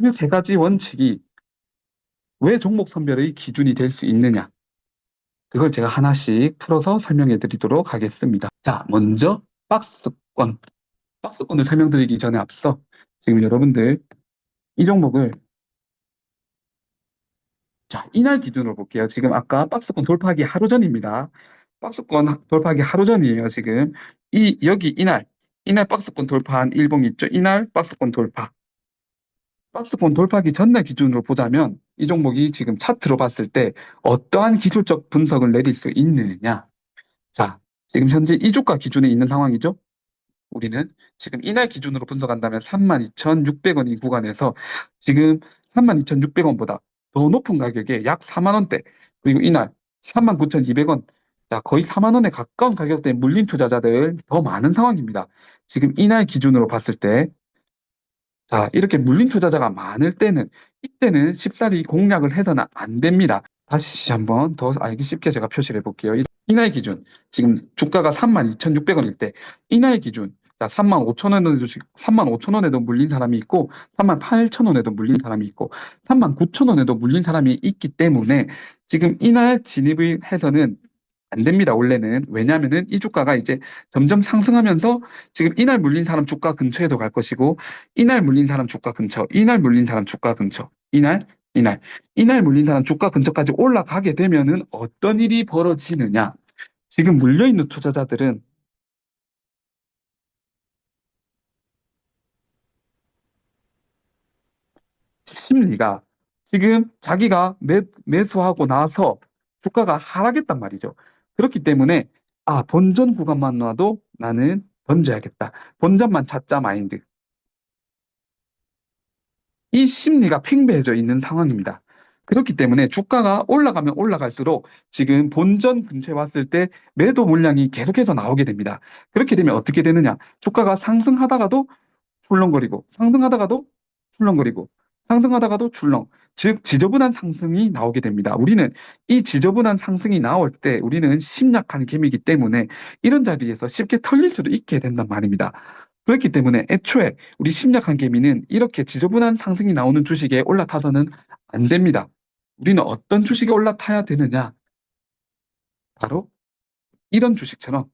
그 세 가지 원칙이 왜 종목 선별의 기준이 될 수 있느냐? 그걸 제가 하나씩 풀어서 설명해 드리도록 하겠습니다. 자, 먼저 박스권. 박스권을 설명드리기 전에 앞서 지금 여러분들 이 종목을 자, 이날 기준으로 볼게요. 지금 아까 박스권 돌파하기 하루 전입니다. 박스권 돌파하기 하루 전이에요, 지금. 이, 여기 이날, 이날 박스권 돌파한 일봉 있죠? 이날 박스권 돌파. 박스권 돌파하기 전날 기준으로 보자면 이 종목이 지금 차트로 봤을 때 어떠한 기술적 분석을 내릴 수 있느냐. 자, 지금 현재 이 주가 기준에 있는 상황이죠? 우리는 지금 이날 기준으로 분석한다면 32,600원 이 구간에서 지금 32,600원보다 더 높은 가격에 약 4만 원대 그리고 이날 39,200원 자, 거의 4만 원에 가까운 가격대에 물린 투자자들 더 많은 상황입니다. 지금 이날 기준으로 봤을 때 자, 이렇게 물린 투자자가 많을 때는 이때는 쉽사리 공략을 해서는 안 됩니다. 다시 한번 더 알기 쉽게 제가 표시를 해볼게요. 이- 이날 기준 지금 주가가 32,600원일 때 이날 기준 자, 35,000원에도 주식 35,000원에도 물린 사람이 있고 38,000원에도 물린 사람이 있고 39,000원에도 물린 사람이 있기 때문에 지금 이날 진입을 해서는 안 됩니다. 원래는 왜냐하면은 이 주가가 이제 점점 상승하면서 지금 이날 물린 사람 주가 근처에도 갈 것이고 이날 물린 사람 주가 근처, 이날 물린 사람 주가 근처, 이날, 이날, 이날 물린 사람 주가 근처까지 올라가게 되면은 어떤 일이 벌어지느냐? 지금 물려 있는 투자자들은 심리가 지금 자기가 매, 매수하고 나서 주가가 하락했단 말이죠. 그렇기 때문에 아, 본전 구간만 놔도 나는 던져야겠다. 본전만 찾자 마인드. 이 심리가 팽배해져 있는 상황입니다. 그렇기 때문에 주가가 올라가면 올라갈수록 지금 본전 근처에 왔을 때 매도 물량이 계속해서 나오게 됩니다. 그렇게 되면 어떻게 되느냐? 주가가 상승하다가도 출렁거리고 상승하다가도 출렁거리고 상승하다가도 출렁. 즉 지저분한 상승이 나오게 됩니다. 우리는 이 지저분한 상승이 나올 때 우리는 심약한 개미이기 때문에 이런 자리에서 쉽게 털릴 수도 있게 된단 말입니다. 그렇기 때문에 애초에 우리 심약한 개미는 이렇게 지저분한 상승이 나오는 주식에 올라타서는 안 됩니다. 우리는 어떤 주식에 올라타야 되느냐? 바로 이런 주식처럼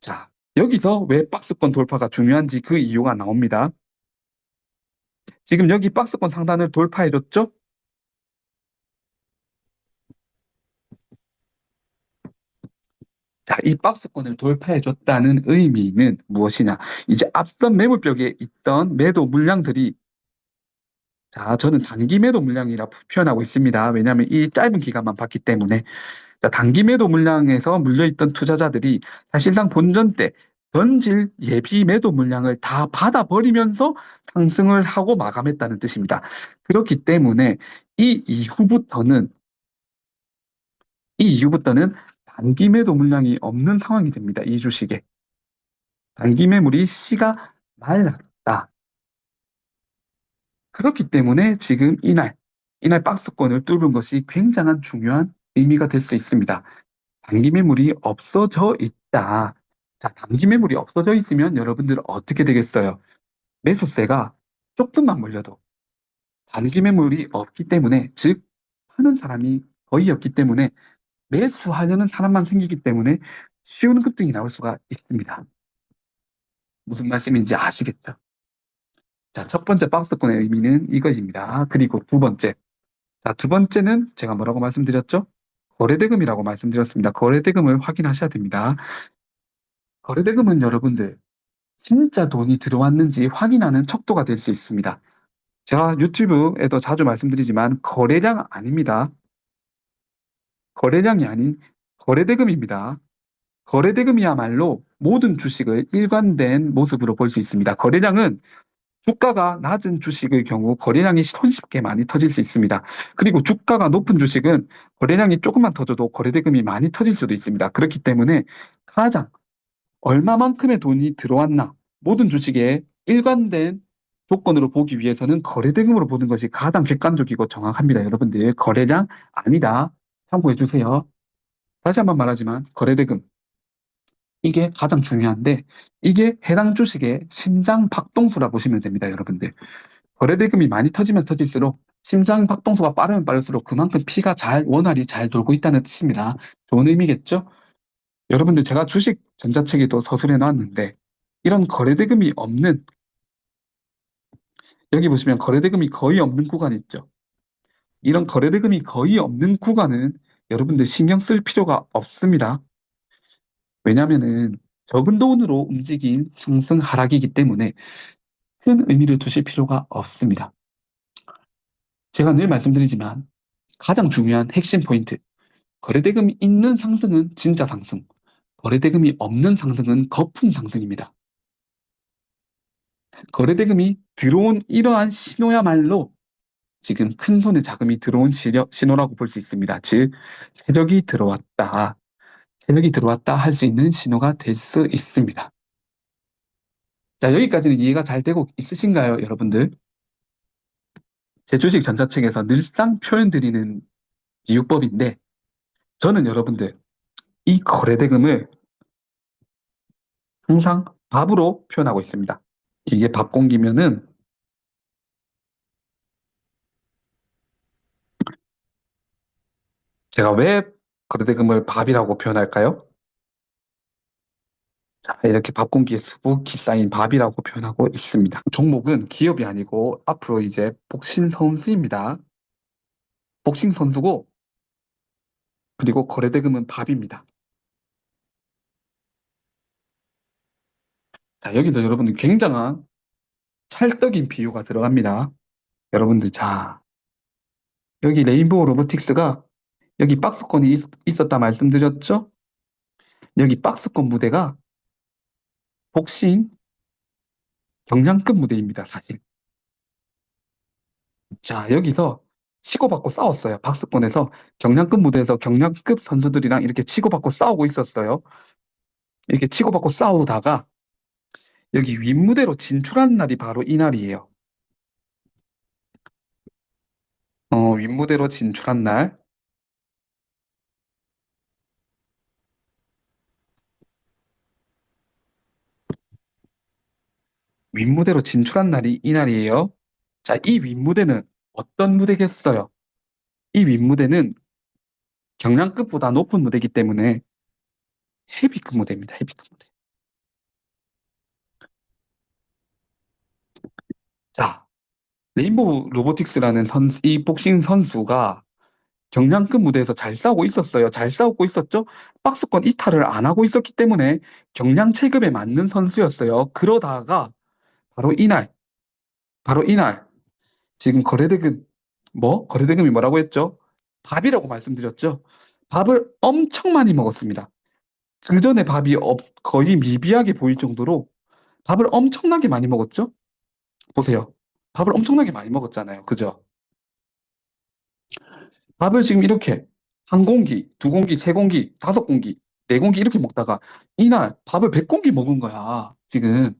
자, 여기서 왜 박스권 돌파가 중요한지 그 이유가 나옵니다. 지금 여기 박스권 상단을 돌파해줬죠? 자, 이 박스권을 돌파해줬다는 의미는 무엇이냐? 이제 앞선 매물벽에 있던 매도 물량들이 자, 저는 단기 매도 물량이라 표현하고 있습니다. 왜냐하면 이 짧은 기간만 봤기 때문에 자, 단기 매도 물량에서 물려있던 투자자들이 사실상 본전 때 던질 예비 매도 물량을 다 받아버리면서 상승을 하고 마감했다는 뜻입니다. 그렇기 때문에 이 이후부터는 이 이후부터는 단기 매도 물량이 없는 상황이 됩니다. 이 주식에. 단기 매물이 씨가 말랐다. 그렇기 때문에 지금 이날, 이날 박스권을 뚫은 것이 굉장한 중요한 의미가 될 수 있습니다. 단기 매물이 없어져 있다. 자, 단기 매물이 없어져 있으면 여러분들은 어떻게 되겠어요? 매수세가 조금만 몰려도 단기 매물이 없기 때문에, 즉, 하는 사람이 거의 없기 때문에 매수하려는 사람만 생기기 때문에 쉬운 급등이 나올 수가 있습니다. 무슨 말씀인지 아시겠죠? 자, 첫 번째 박스권의 의미는 이것입니다. 그리고 두 번째. 자, 두 번째는 제가 뭐라고 말씀드렸죠? 거래대금이라고 말씀드렸습니다. 거래대금을 확인하셔야 됩니다. 거래대금은 여러분들 진짜 돈이 들어왔는지 확인하는 척도가 될 수 있습니다. 제가 유튜브에도 자주 말씀드리지만 거래량 아닙니다. 거래량이 아닌 거래대금입니다. 거래대금이야말로 모든 주식을 일관된 모습으로 볼 수 있습니다. 거래량은 주가가 낮은 주식의 경우 거래량이 손쉽게 많이 터질 수 있습니다. 그리고 주가가 높은 주식은 거래량이 조금만 터져도 거래대금이 많이 터질 수도 있습니다. 그렇기 때문에 가장 얼마만큼의 돈이 들어왔나 모든 주식에 일관된 조건으로 보기 위해서는 거래대금으로 보는 것이 가장 객관적이고 정확합니다. 여러분들 거래량 아니다. 참고해 주세요. 다시 한번 말하지만 거래대금 이게 가장 중요한데 이게 해당 주식의 심장 박동수라 보시면 됩니다, 여러분들. 거래대금이 많이 터지면 터질수록 심장 박동수가 빠르면 빠를수록 그만큼 피가 잘 원활히 잘 돌고 있다는 뜻입니다. 좋은 의미겠죠? 여러분들 제가 주식 전자책에도 서술해 놨는데 이런 거래대금이 없는 여기 보시면 거래대금이 거의 없는 구간 있죠. 이런 거래대금이 거의 없는 구간은 여러분들 신경 쓸 필요가 없습니다. 왜냐면은 적은 돈으로 움직인 상승 하락이기 때문에 큰 의미를 두실 필요가 없습니다. 제가 늘 말씀드리지만 가장 중요한 핵심 포인트. 거래대금이 있는 상승은 진짜 상승. 거래대금이 없는 상승은 거품 상승입니다. 거래대금이 들어온 이러한 신호야말로 지금 큰 손에 자금이 들어온 신호라고 볼 수 있습니다. 즉, 세력이 들어왔다. 세력이 들어왔다 할 수 있는 신호가 될 수 있습니다. 자, 여기까지는 이해가 잘 되고 있으신가요, 여러분들? 제 주식 전자책에서 늘상 표현 드리는 비유법인데, 저는 여러분들, 이 거래대금을 항상 밥으로 표현하고 있습니다. 이게 밥 공기면은 제가 왜 거래대금을 밥이라고 표현할까요? 자, 이렇게 밥 공기에 수북히 쌓인 밥이라고 표현하고 있습니다. 종목은 기업이 아니고 앞으로 이제 복싱 선수입니다. 복싱 선수고 그리고 거래대금은 밥입니다. 자, 여기도 여러분들 굉장한 찰떡인 비유가 들어갑니다. 여러분들, 자, 여기 레인보우 로보틱스가 여기 박스권이 있, 있었다 말씀드렸죠? 여기 박스권 무대가 복싱 경량급 무대입니다, 사실. 자, 여기서 치고받고 싸웠어요. 박스권에서 경량급 무대에서 경량급 선수들이랑 이렇게 치고받고 싸우고 있었어요. 이렇게 치고받고 싸우다가 여기 윗무대로 진출한 날이 바로 이 날이에요. 어, 윗무대로 진출한 날. 윗무대로 진출한 날이 이 날이에요. 자, 이 윗무대는 어떤 무대겠어요? 이 윗무대는 경량급보다 높은 무대이기 때문에 헤비급 무대입니다. 헤비급 무대. 자, 레인보우 로보틱스라는 선수, 이 복싱 선수가 경량급 무대에서 잘 싸우고 있었어요. 잘 싸우고 있었죠? 박스권 이탈을 안 하고 있었기 때문에 경량 체급에 맞는 선수였어요. 그러다가 바로 이날, 바로 이날, 지금 거래대금, 뭐? 거래대금이 뭐라고 했죠? 밥이라고 말씀드렸죠? 밥을 엄청 많이 먹었습니다. 그 전에 밥이 없- 거의 미비하게 보일 정도로 밥을 엄청나게 많이 먹었죠? 보세요. 밥을 엄청나게 많이 먹었잖아요. 그죠? 밥을 지금 이렇게 한 공기, 두 공기, 세 공기, 다섯 공기, 네 공기 이렇게 먹다가 이날 밥을 백 공기 먹은 거야. 지금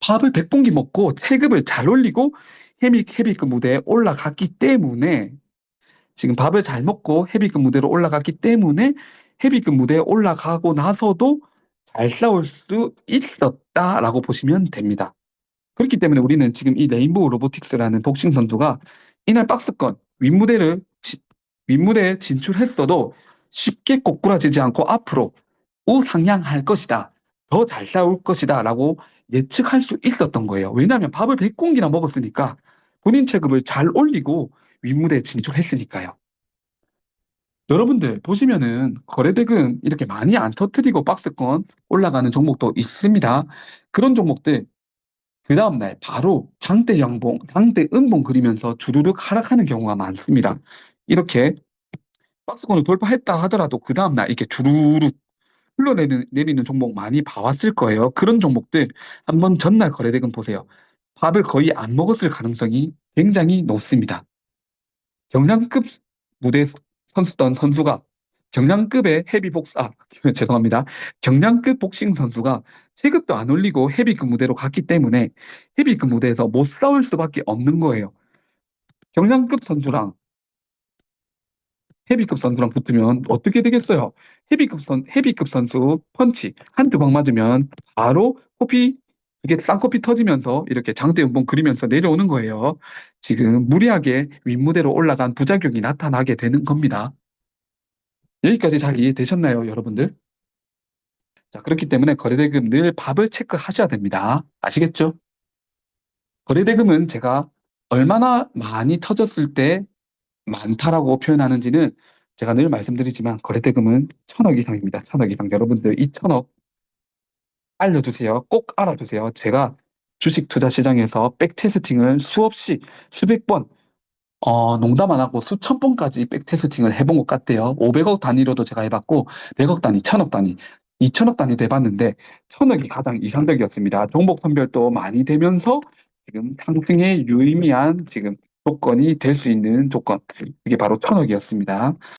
밥을 백 공기 먹고 체급을 잘 올리고 헤비 헤비급 무대에 올라갔기 때문에 지금 밥을 잘 먹고 헤비급 무대로 올라갔기 때문에 헤비급 무대에 올라가고 나서도 잘 싸울 수 있었다라고 보시면 됩니다. 그렇기 때문에 우리는 지금 이 레인보우 로보틱스라는 복싱 선수가 이날 박스권 윗무대를 지- 윗무대에 진출했어도 쉽게 꼬꾸라지지 않고 앞으로 우상향할 것이다. 더 잘 싸울 것이다. 라고 예측할 수 있었던 거예요. 왜냐하면 밥을 100공기나 먹었으니까 본인 체급을 잘 올리고 윗무대에 진출했으니까요. 여러분들 보시면은 거래대금 이렇게 많이 안 터트리고 박스권 올라가는 종목도 있습니다. 그런 종목들 그 다음날 바로 장대 양봉, 장대 음봉 그리면서 주르륵 하락하는 경우가 많습니다. 이렇게 박스권을 돌파했다 하더라도 그 다음날 이렇게 주르륵 흘러내리는 내리는 종목 많이 봐왔을 거예요. 그런 종목들 한번 전날 거래대금 보세요. 밥을 거의 안 먹었을 가능성이 굉장히 높습니다. 경량급 무대 선수던 선수가 경량급의 헤비 복스, 아, 죄송합니다. 경량급 복싱 선수가 체급도 안 올리고 헤비급 무대로 갔기 때문에 헤비급 무대에서 못 싸울 수밖에 없는 거예요. 경량급 선수랑 헤비급 선수랑 붙으면 어떻게 되겠어요? 헤비급 선, 헤비급 선수 펀치 한두 방 맞으면 바로 코피, 이게 쌍코피 터지면서 이렇게 장대 연봉 그리면서 내려오는 거예요. 지금 무리하게 윗무대로 올라간 부작용이 나타나게 되는 겁니다. 여기까지 잘 이해되셨나요, 여러분들? 자, 그렇기 때문에 거래대금 늘 밥을 체크하셔야 됩니다. 아시겠죠? 거래대금은 제가 얼마나 많이 터졌을 때 많다라고 표현하는지는 제가 늘 말씀드리지만 거래대금은 천억 이상입니다. 천억 이상. 여러분들 이 천억 알려주세요. 꼭 알아두세요. 제가 주식 투자 시장에서 백테스팅을 수없이 수백 번, 어, 농담 안 하고 수천 번까지 백테스팅을 해본 것 같아요. 500억 단위로도 제가 해봤고, 100억 단위, 1000억 단위, 2000억 단위도 해봤는데, 천억이 가장 이상적이었습니다. 종목 선별도 많이 되면서 지금 상승에 유의미한 지금 조건이 될 수 있는 조건. 이게 바로 천억이었습니다.